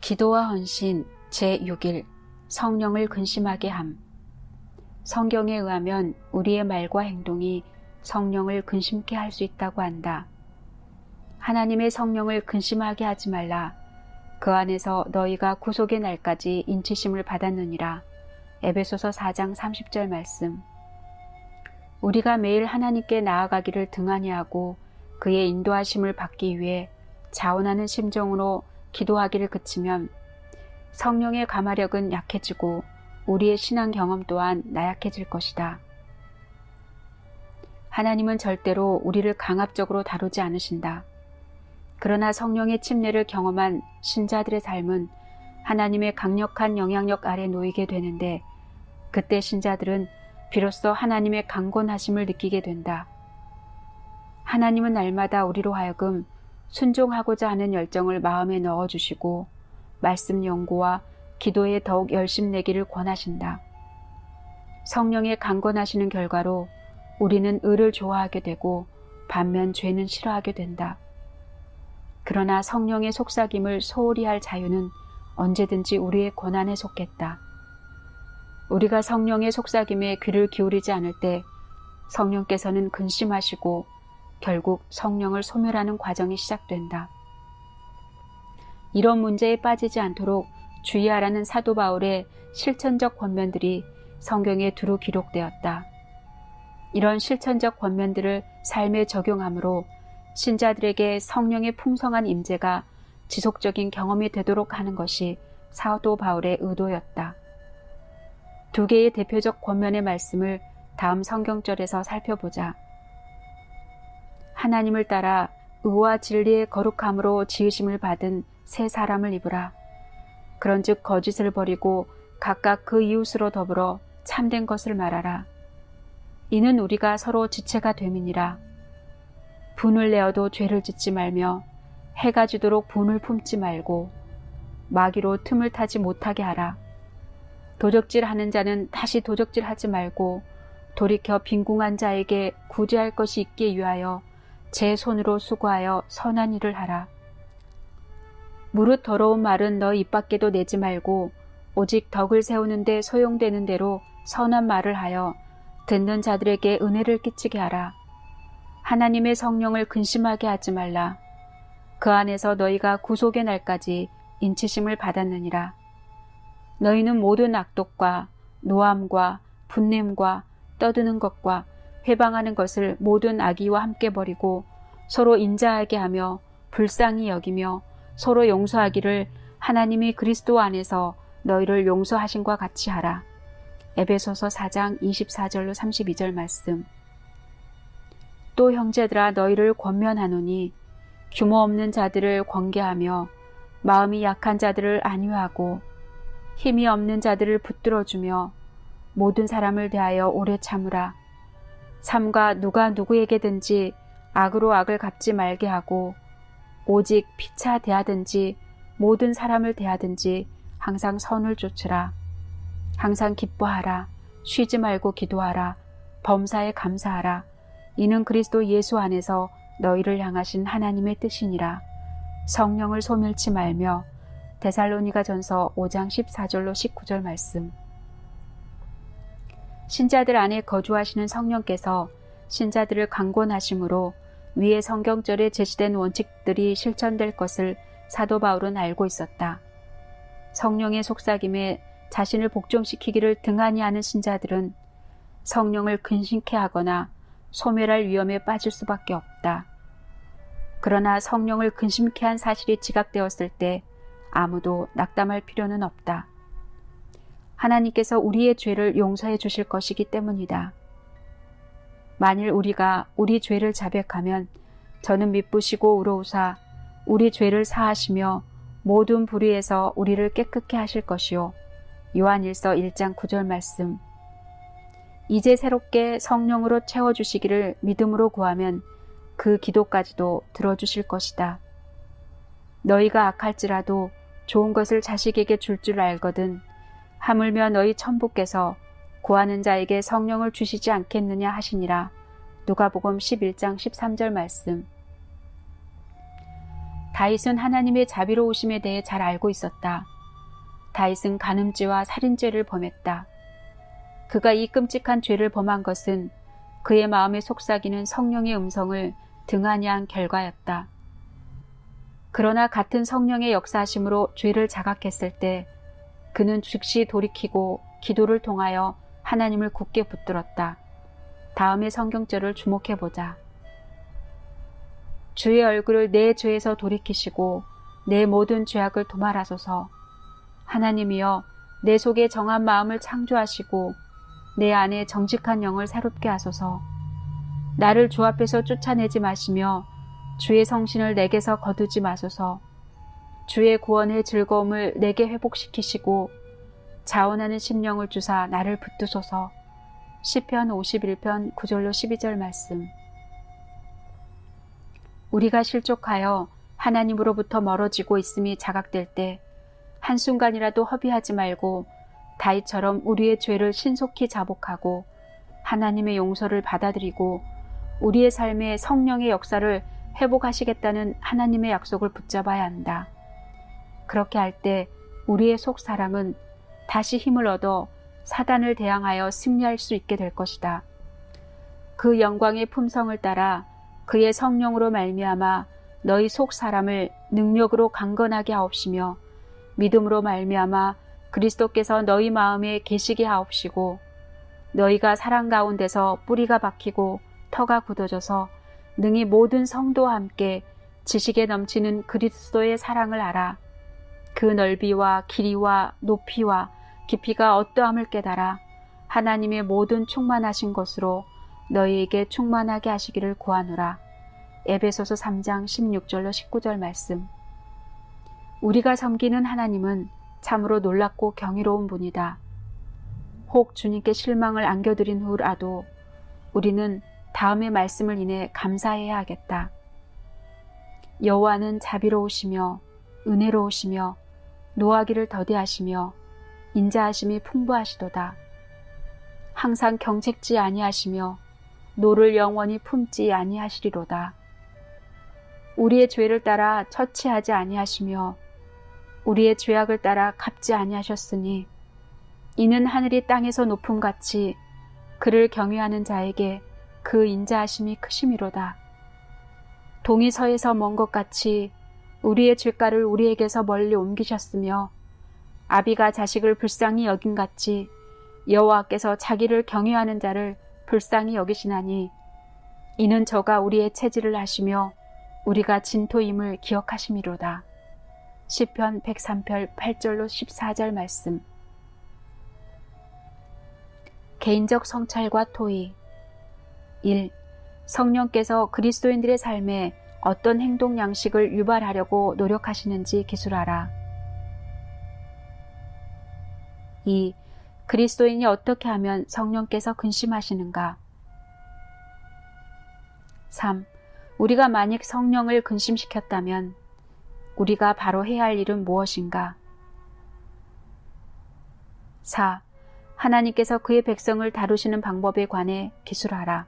기도와 헌신 제6일 성령을 근심하게 함. 성경에 의하면 우리의 말과 행동이 성령을 근심케 할 수 있다고 한다. 하나님의 성령을 근심하게 하지 말라. 그 안에서 너희가 구속의 날까지 인치심을 받았느니라. 에베소서 4장 30절 말씀. 우리가 매일 하나님께 나아가기를 등한히 하고 그의 인도하심을 받기 위해 자원하는 심정으로 기도하기를 그치면 성령의 감화력은 약해지고 우리의 신앙 경험 또한 나약해질 것이다. 하나님은 절대로 우리를 강압적으로 다루지 않으신다. 그러나 성령의 침례를 경험한 신자들의 삶은 하나님의 강력한 영향력 아래 놓이게 되는데 그때 신자들은 비로소 하나님의 강권하심을 느끼게 된다. 하나님은 날마다 우리로 하여금 순종하고자 하는 열정을 마음에 넣어주시고 말씀 연구와 기도에 더욱 열심 내기를 권하신다. 성령의 강권하시는 결과로 우리는 의를 좋아하게 되고 반면 죄는 싫어하게 된다. 그러나 성령의 속삭임을 소홀히 할 자유는 언제든지 우리의 권한에 속했다. 우리가 성령의 속삭임에 귀를 기울이지 않을 때 성령께서는 근심하시고 결국 성령을 소멸하는 과정이 시작된다. 이런 문제에 빠지지 않도록 주의하라는 사도 바울의 실천적 권면들이 성경에 두루 기록되었다. 이런 실천적 권면들을 삶에 적용함으로 신자들에게 성령의 풍성한 임재가 지속적인 경험이 되도록 하는 것이 사도 바울의 의도였다. 두 개의 대표적 권면의 말씀을 다음 성경절에서 살펴보자. 하나님을 따라 의와 진리의 거룩함으로 지으심을 받은 새 사람을 입으라. 그런즉 거짓을 버리고 각각 그 이웃으로 더불어 참된 것을 말하라. 이는 우리가 서로 지체가 됨이니라. 분을 내어도 죄를 짓지 말며 해가 지도록 분을 품지 말고 마귀로 틈을 타지 못하게 하라. 도적질 하는 자는 다시 도적질 하지 말고 돌이켜 빈궁한 자에게 구제할 것이 있게 위하여 제 손으로 수고하여 선한 일을 하라. 무릇 더러운 말은 너 입 밖에도 내지 말고 오직 덕을 세우는데 소용되는 대로 선한 말을 하여 듣는 자들에게 은혜를 끼치게 하라. 하나님의 성령을 근심하게 하지 말라. 그 안에서 너희가 구속의 날까지 인치심을 받았느니라. 너희는 모든 악독과 노함과 분냄과 떠드는 것과 회방하는 것을 모든 악의와 함께 버리고 서로 인자하게 하며 불쌍히 여기며 서로 용서하기를 하나님이 그리스도 안에서 너희를 용서하신과 같이 하라. 에베소서 4장 24절로 32절 말씀. 또 형제들아 너희를 권면하노니 규모 없는 자들을 권계하며 마음이 약한 자들을 안위하고 힘이 없는 자들을 붙들어 주며 모든 사람을 대하여 오래 참으라. 삼가 누가 누구에게든지 악으로 악을 갚지 말게 하고 오직 피차 대하든지 모든 사람을 대하든지 항상 선을 쫓으라. 항상 기뻐하라. 쉬지 말고 기도하라. 범사에 감사하라. 이는 그리스도 예수 안에서 너희를 향하신 하나님의 뜻이니라. 성령을 소멸치 말며 데살로니가 전서 5장 14절로 19절 말씀. 신자들 안에 거주하시는 성령께서 신자들을 강권하심으로 위의 성경절에 제시된 원칙들이 실천될 것을 사도 바울은 알고 있었다. 성령의 속삭임에 자신을 복종시키기를 등한히 하는 신자들은 성령을 근심케 하거나 소멸할 위험에 빠질 수밖에 없다. 그러나 성령을 근심케 한 사실이 지각되었을 때 아무도 낙담할 필요는 없다. 하나님께서 우리의 죄를 용서해 주실 것이기 때문이다. 만일 우리가 우리 죄를 자백하면 저는 미쁘시고 의로우사 우리 죄를 사하시며 모든 불의에서 우리를 깨끗게 하실 것이요. 요한일서 1장 9절 말씀. 이제 새롭게 성령으로 채워 주시기를 믿음으로 구하면 그 기도까지도 들어 주실 것이다. 너희가 악할지라도 좋은 것을 자식에게 줄줄 줄 알거든. 하물며 너희 천부께서 구하는 자에게 성령을 주시지 않겠느냐 하시니라. 누가복음 11장 13절 말씀. 다윗은 하나님의 자비로우심에 대해 잘 알고 있었다. 다윗은 간음죄와 살인죄를 범했다. 그가 이 끔찍한 죄를 범한 것은 그의 마음에 속삭이는 성령의 음성을 등한히 한 결과였다. 그러나 같은 성령의 역사하심으로 죄를 자각했을 때 그는 즉시 돌이키고 기도를 통하여 하나님을 굳게 붙들었다. 다음의 성경절을 주목해 보자. 주의 얼굴을 내 죄에서 돌이키시고 내 모든 죄악을 도말하소서. 하나님이여 내 속에 정한 마음을 창조하시고 내 안에 정직한 영을 새롭게 하소서. 나를 주 앞에서 쫓아내지 마시며 주의 성신을 내게서 거두지 마소서. 주의 구원의 즐거움을 내게 회복시키시고 자원하는 심령을 주사 나를 붙드소서. 시편 51편 9절로 12절 말씀. 우리가 실족하여 하나님으로부터 멀어지고 있음이 자각될 때 한순간이라도 허비하지 말고 다윗처럼 우리의 죄를 신속히 자복하고 하나님의 용서를 받아들이고 우리의 삶에 성령의 역사를 회복하시겠다는 하나님의 약속을 붙잡아야 한다. 그렇게 할 때 우리의 속 사람은 다시 힘을 얻어 사단을 대항하여 승리할 수 있게 될 것이다. 그 영광의 품성을 따라 그의 성령으로 말미암아 너희 속 사람을 능력으로 강건하게 하옵시며 믿음으로 말미암아 그리스도께서 너희 마음에 계시게 하옵시고 너희가 사랑 가운데서 뿌리가 박히고 터가 굳어져서 능히 모든 성도와 함께 지식에 넘치는 그리스도의 사랑을 알아 그 넓이와 길이와 높이와 깊이가 어떠함을 깨달아 하나님의 모든 충만하신 것으로 너희에게 충만하게 하시기를 구하노라. 에베소서 3장 16절로 19절 말씀. 우리가 섬기는 하나님은 참으로 놀랍고 경이로운 분이다. 혹 주님께 실망을 안겨드린 후라도 우리는 다음의 말씀을 인해 감사해야 하겠다. 여호와는 자비로우시며 은혜로우시며 노하기를 더디하시며 인자하심이 풍부하시도다. 항상 경책지 아니하시며 노를 영원히 품지 아니하시리로다. 우리의 죄를 따라 처치하지 아니하시며 우리의 죄악을 따라 갚지 아니하셨으니 이는 하늘이 땅에서 높음 같이 그를 경외하는 자에게 그 인자하심이 크심이로다. 동이 서에서 먼 것 같이 우리의 죄가를 우리에게서 멀리 옮기셨으며 아비가 자식을 불쌍히 여긴 같이 여호와께서 자기를 경외하는 자를 불쌍히 여기시나니 이는 저가 우리의 체질을 하시며 우리가 진토임을 기억하심이로다. 시편 103편 8절로 14절 말씀 개인적 성찰과 토의 1. 성령께서 그리스도인들의 삶에 어떤 행동 양식을 유발하려고 노력하시는지 기술하라. 2. 그리스도인이 어떻게 하면 성령께서 근심하시는가? 3. 우리가 만약 성령을 근심시켰다면 우리가 바로 해야 할 일은 무엇인가? 4. 하나님께서 그의 백성을 다루시는 방법에 관해 기술하라.